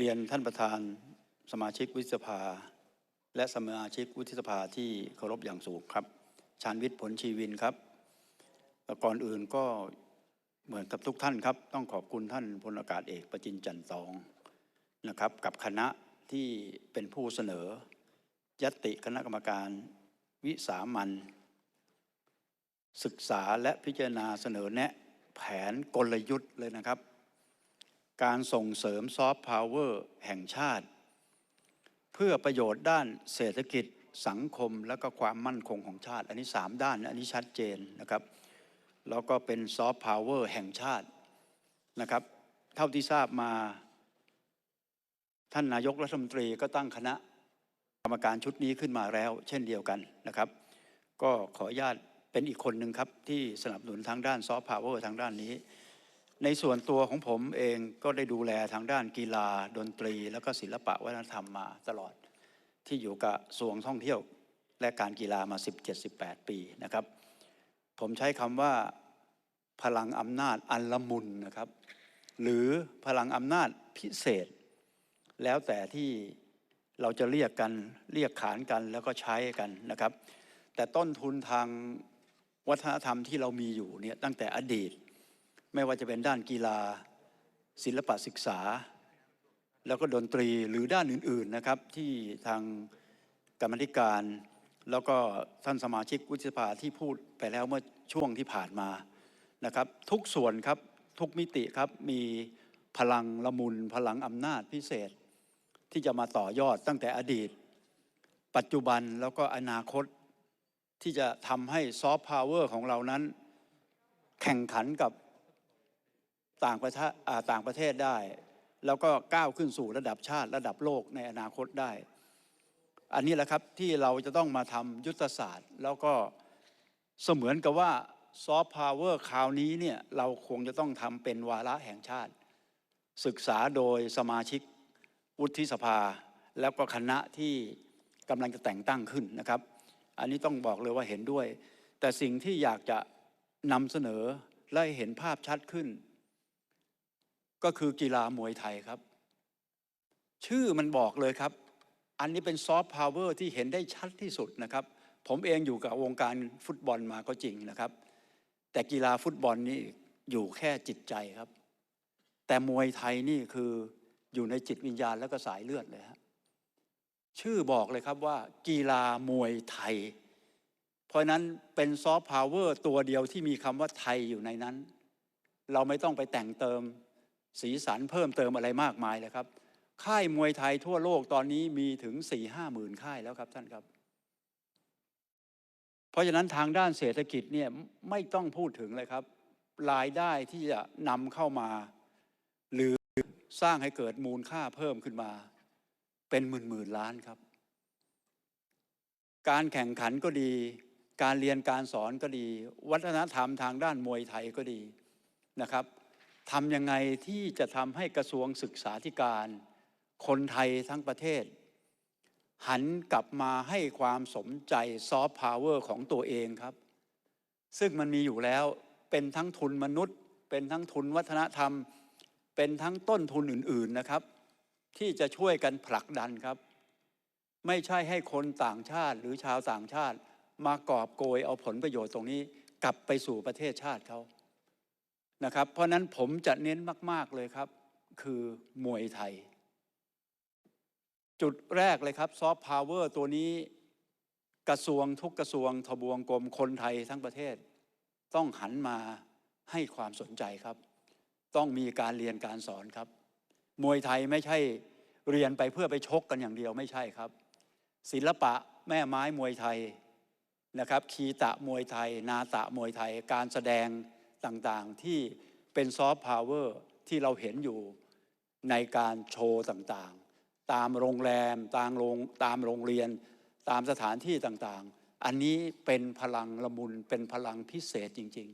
เรียนท่านประธานสมาชิกวุฒิสภา และสมาชิกวุฒิสภาที่เคารพอย่างสูงครับชาญวิทย์ผลชีวินครับและก่อนอื่นก็เหมือนกับทุกท่านครับ ต้องขอบคุณท่านพลอากาศเอกประจินจันทร์ตองนะครับ กับคณะที่เป็นผู้เสนอ ยติคณะกรรมการวิสามันศึกษาและพิจารณาเสนอแนะแผนกลยุทธ์เลยนะครับ การส่งเสริมซอฟต์พาวเวอร์แห่งชาติ เพื่อประโยชน์ด้านเศรษฐกิจสังคมและก็ความมั่นคงของชาติ อันนี้ 3 ด้านอันนี้ชัดเจนนะครับ แล้วก็เป็นซอฟต์พาวเวอร์แห่งชาตินะครับ เท่าที่ทราบมา ท่านนายกรัฐมนตรีก็ตั้งคณะกรรมการชุดนี้ขึ้นมาแล้ว เช่นเดียวกันนะครับ ก็ขออนุญาตเป็นอีกคนหนึ่งครับ ที่สนับสนุนทางด้านซอฟต์พาวเวอร์ทางด้านนี้ ในส่วนตัวของผมเองก็ได้ดูแลทางด้านกีฬาดนตรี แล้วก็ศิลปะวัฒนธรรมมาตลอด ที่อยู่กับกระทรวงท่องเที่ยวและการกีฬามา 17-18 ปีนะครับ ผมใช้คำว่าพลังอำนาจอันละมุนนะครับ หรือพลังอำนาจพิเศษ แล้วแต่ที่เราจะเรียกกันเรียกขานกันแล้วก็ใช้กันนะครับ แต่ต้นทุนทางวัฒนธรรมที่เรามีอยู่เนี่ยตั้งแต่อดีต ไม่ว่าจะเป็นด้านกีฬา ศิลปะศึกษา แล้วก็ดนตรีหรือด้านอื่น ๆนะครับ ที่ทางกรรมธิการ แล้วก็ท่านสมาชิกวุฒิสภาที่พูดไปแล้วเมื่อช่วงที่ผ่านมานะครับ ทุกส่วนครับทุกมิติครับมีพลังละมุนพลังอำนาจพิเศษ ที่จะมาต่อยอดตั้งแต่อดีต ปัจจุบันแล้วก็อนาคตที่จะทำให้ซอฟต์พาวเวอร์ของเรานั้น แข่งขันกับ ต่างประเทศต่างประเทศได้ แล้วก็ก้าวขึ้นสู่ระดับชาติระดับโลกในอนาคตได้ อันนี้แหละครับที่เราจะต้องมาทำยุทธศาสตร์ แล้วก็เสมือนกับว่าซอฟต์พาวเวอร์คราวนี้เนี่ยเราคงจะต้องทำเป็นวาระแห่งชาติ ศึกษาโดยสมาชิกวุฒิสภา แล้วก็คณะที่กำลังจะแต่งตั้งขึ้นนะครับ อันนี้ต้องบอกเลยว่าเห็นด้วย แต่สิ่งที่อยากจะนำเสนอและเห็นภาพชัดขึ้น ก็คือกีฬามวยไทยครับ ชื่อมันบอกเลยครับ อันนี้เป็นซอฟต์พาวเวอร์ที่เห็นได้ชัดที่สุดนะครับ ผมเองอยู่กับวงการฟุตบอลมาก็จริงนะครับ แต่กีฬาฟุตบอลนี่อยู่แค่จิตใจครับ แต่มวยไทยนี่คืออยู่ในจิตวิญญาณแล้วก็สายเลือดเลยฮะชื่อบอกเลยครับว่า กีฬามวยไทย เพราะฉะนั้นเป็นซอฟต์พาวเวอร์ตัวเดียวที่มีคำว่าไทยอยู่ในนั้น เราไม่ต้องไปแต่งเติม สีสันเพิ่มเติมอะไรมากมายเลยครับ ค่ายมวยไทยทั่วโลกตอนนี้มีถึง4ี่ห้าหมื่นค่ายแล้วครับท่านครับ เพราะฉะนั้นทางด้านเศรษฐกิจเนี่ยไม่ต้องพูดถึงเลยครับ รายได้ที่จะนำเข้ามา หรือสร้างให้เกิดมูลค่าเพิ่มขึ้นมา เป็นหมื่นหมื่นล้านครับ การแข่งขันก็ดี การเรียนการสอนก็ดี วัฒนธรรมทางด้านมวยไทยก็ดีนะครับ ทำยังไงที่จะทำให้กระทรวงศึกษาธิการ คนไทยทั้งประเทศ หันกลับมาให้ความสนใจซอฟต์พาวเวอร์ของตัวเองครับ ซึ่งมันมีอยู่แล้วเป็นทั้งทุนมนุษย์ เป็นทั้งทุนวัฒนธรรม เป็นทั้งต้นทุนอื่น ๆนะครับ ที่จะช่วยกันผลักดันครับ ไม่ใช่ให้คนต่างชาติหรือชาวต่างชาติ มากอบโกยเอาผลประโยชน์ตรงนี้กลับไปสู่ประเทศชาติเขา นะครับ เพราะนั้นผมจะเน้นมาก ๆเลยครับ คือมวยไทย จุดแรกเลยครับซอฟต์พาวเวอร์ตัวนี้กระทรวงทุกกระทรวงทบวงกรมคนไทยทั้งประเทศ ต้องหันมาให้ความสนใจครับ ต้องมีการเรียนการสอนครับ มวยไทยไม่ใช่เรียนไปเพื่อไปชกกันอย่างเดียวไม่ใช่ครับ ศิลปะแม่ไม้มวยไทยนะครับคีตะมวยไทย นาตะมวยไทย การแสดง ต่างๆที่เป็นซอฟต์พาวเวอร์ที่เราเห็นอยู่ในการโชว์ต่างๆ ตามโรงแรมตามโรงตามโรงเรียน ตามสถานที่ต่างๆ อันนี้เป็นพลังละมุนเป็นพลังพิเศษจริง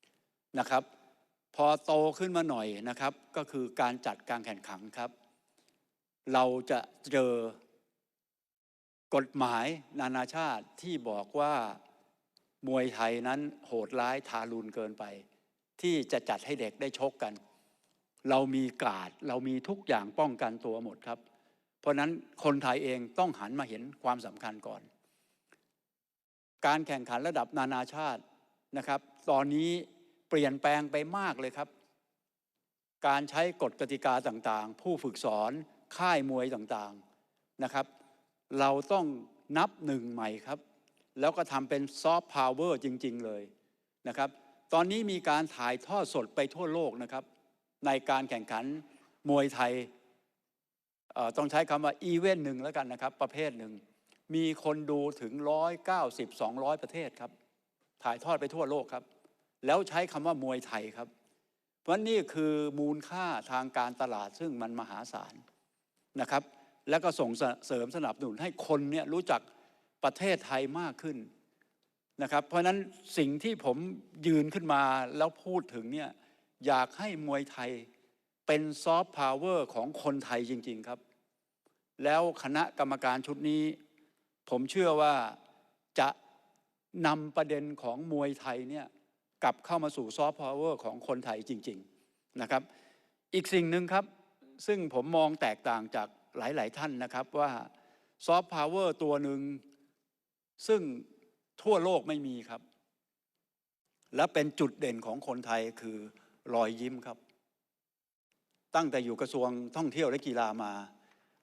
ๆนะครับ พอโตขึ้นมาหน่อยนะครับ ก็คือการจัดการแข่งขันครับ เราจะเจอกฎหมายนานาชาติที่บอกว่า มวยไทยนั้นโหดร้ายทารุณเกินไป ที่จะจัดให้เด็กได้ชกกัน เรามีกาดเรามีทุกอย่างป้องกันตัวหมดครับ เพราะนั้นคนไทยเองต้องหันมาเห็นความสำคัญก่อน การแข่งขันระดับนานาชาตินะครับ ตอนนี้เปลี่ยนแปลงไปมากเลยครับ การใช้กฎกติกาต่างๆ ผู้ฝึกสอนค่ายมวยต่างๆนะครับ เราต้องนับหนึ่งใหม่ครับ แล้วก็ทำเป็นซอฟต์พาวเวอร์จริง ๆ เลยนะครับ ตอนนี้มีการถ่ายทอดสดไปทั่วโลกนะครับ ในการแข่งขันมวยไทยเอ่อต้องใช้คำว่าอีเวนต์หนึ่งแล้วกันนะครับ ประเภทหนึ่ง มีคนดูถึง 190 200 ประเทศครับ ถ่ายทอดไปทั่วโลกครับ แล้วใช้คำว่ามวยไทยครับ เพราะนี่คือมูลค่าทางการตลาดซึ่งมันมหาศาลนะครับ แล้วก็ส่งเสริมสนับสนุนให้คนเนี่ยรู้จัก ประเทศไทยมากขึ้นนะครับ เพราะฉะนั้นสิ่งที่ผมยืนขึ้นมาแล้วพูดถึงเนี่ยอยากให้มวยไทยเป็นซอฟต์พาวเวอร์ของคนไทยจริง ๆครับ แล้วคณะกรรมการชุดนี้ ผมเชื่อว่าจะนำประเด็นของมวยไทยเนี่ยกลับเข้ามาสู่ซอฟต์พาวเวอร์ของคนไทยจริง ๆนะครับ อีกสิ่งหนึ่งครับ ซึ่งผมมองแตกต่างจากหลาย ๆ ท่านนะครับว่าซอฟต์พาวเวอร์ตัวหนึ่ง ซึ่งทั่วโลกไม่มีครับ และเป็นจุดเด่นของคนไทยคือรอยยิ้มครับ ตั้งแต่อยู่กระทรวงท่องเที่ยวและกีฬามา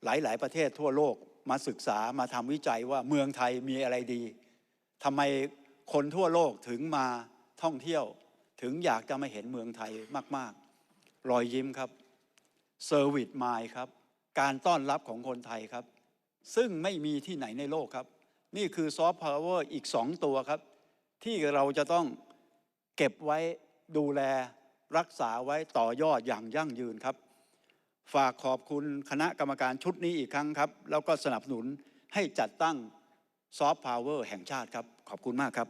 หลาย ๆ ประเทศทั่วโลกมาศึกษามาทำวิจัยว่าเมืองไทยมีอะไรดีทำไมคนทั่วโลกถึงมาท่องเที่ยว ถึงอยากจะมาเห็นเมืองไทยมาก ๆ รอยยิ้มครับเซอร์วิสมายครับ การต้อนรับของคนไทยครับ ซึ่งไม่มีที่ไหนในโลกครับ นี่คือซอฟต์พาวเวอร์อีกสองตัวครับ ที่เราจะต้องเก็บไว้ดูแลรักษาไว้ต่อยอดอย่างยั่งยืนครับ ฝากขอบคุณคณะกรรมการชุดนี้อีกครั้งครับ แล้วก็สนับสนุนให้จัดตั้งซอฟต์พาวเวอร์แห่งชาติครับ ขอบคุณมากครับ